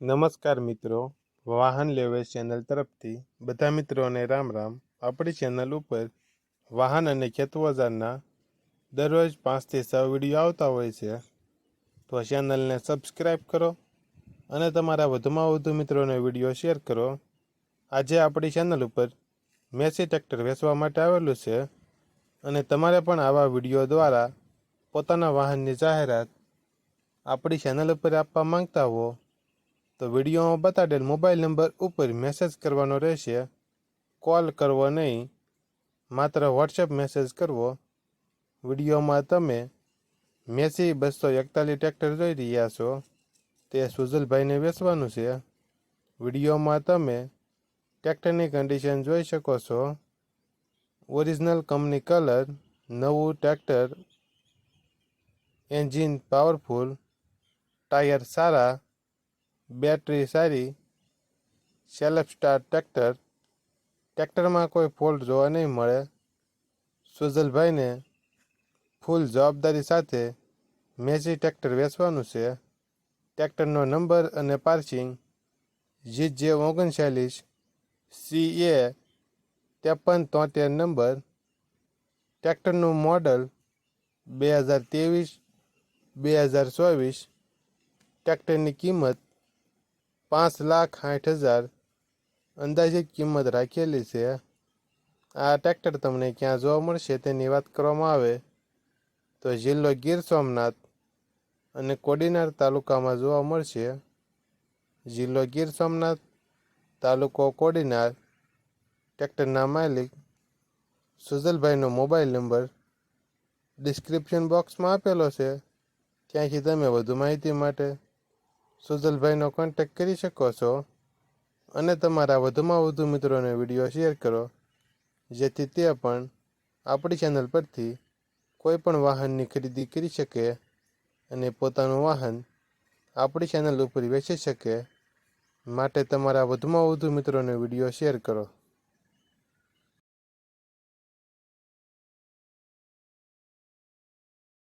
નમસ્કાર મિત્રો. વાહન લેવે ચેનલ તરફથી બધા મિત્રોને રામ રામ આપણી ચેનલ ઉપર વાહન અને ખેતવજારના દરરોજ પાંચથી છ વીડિયો આવતા હોય છે. તો ચેનલને સબસ્ક્રાઈબ કરો અને તમારા વધુમાં વધુ મિત્રોને વીડિયો શેર કરો. આજે આપણી ચેનલ ઉપર મેસી ટ્રેક્ટર વેચવા માટે આવેલું છે અને તમારે પણ આવા વીડિયો દ્વારા પોતાના વાહનની જાહેરાત આપણી ચેનલ ઉપર આપવા માંગતા હો તો વિડીયોમાં બતાડેલ મોબાઈલ નંબર ઉપર મેસેજ કરવાનો રહેશે. કોલ કરવો નહીં, માત્ર વોટ્સએપ મેસેજ કરવો. વિડીયોમાં તમે મેસી બસો એકતાલીસ ટ્રેક્ટર જોઈ રહ્યા છો. તે સુજલભાઈને વેચવાનું છે. વિડીયોમાં તમે ટ્રેક્ટરની કન્ડિશન જોઈ શકો છો. ઓરિજિનલ કંપની કલર નવું ટ્રેક્ટર એન્જિન પાવરફુલ ટાયર સારા બેટરી સારી સેલ્ફ સ્ટાર ટ્રેક્ટર ટ્રેક્ટરમાં કોઈ ફોલ્ટ જોવા નહીં મળે. સુજલભાઈને ફૂલ જવાબદારી સાથે મેસી ટ્રેક્ટર વેચવાનું છે. ટ્રેક્ટરનો નંબર અને પાર્સિંગ જી જે ઓગણચાલીસ સી એ ત્રેપન તોતેર નંબર ટ્રેક્ટરનું મોડલ બે હજાર ત્રેવીસ, બે હજાર ચોવીસ. ટ્રેક્ટરની કિંમત પાંચ લાખ સાઠ હજાર. અંદાજિત કિંમત રાખેલી છે. આ ટ્રેક્ટર તમને ક્યાં જોવા મળશે તેની વાત કરવામાં આવે. તો જિલ્લો ગીર સોમનાથ અને કોડીનાર તાલુકામાં જોવા મળશે. જિલ્લો ગીર સોમનાથ, તાલુકો કોડીનાર. ટ્રેક્ટરના માલિક સુજલભાઈનો મોબાઈલ નંબર ડિસ્ક્રિપ્શન બોક્સમાં આપેલો છે. ત્યાંથી તમે વધુ માહિતી માટે સુજલભાઈનો કોન્ટેક્ટ કરી શકો છો અને તમારા વધુમાં વધુ મિત્રોને વીડિયો શેર કરો, જેથી તે પણ આપણી ચેનલ પરથી કોઈ પણ વાહનની ખરીદી કરી શકે અને પોતાનું વાહન આપણી ચેનલ ઉપર વેચી શકે. માટે તમારા વધુમાં વધુ મિત્રોને વીડિયો શેર કરો.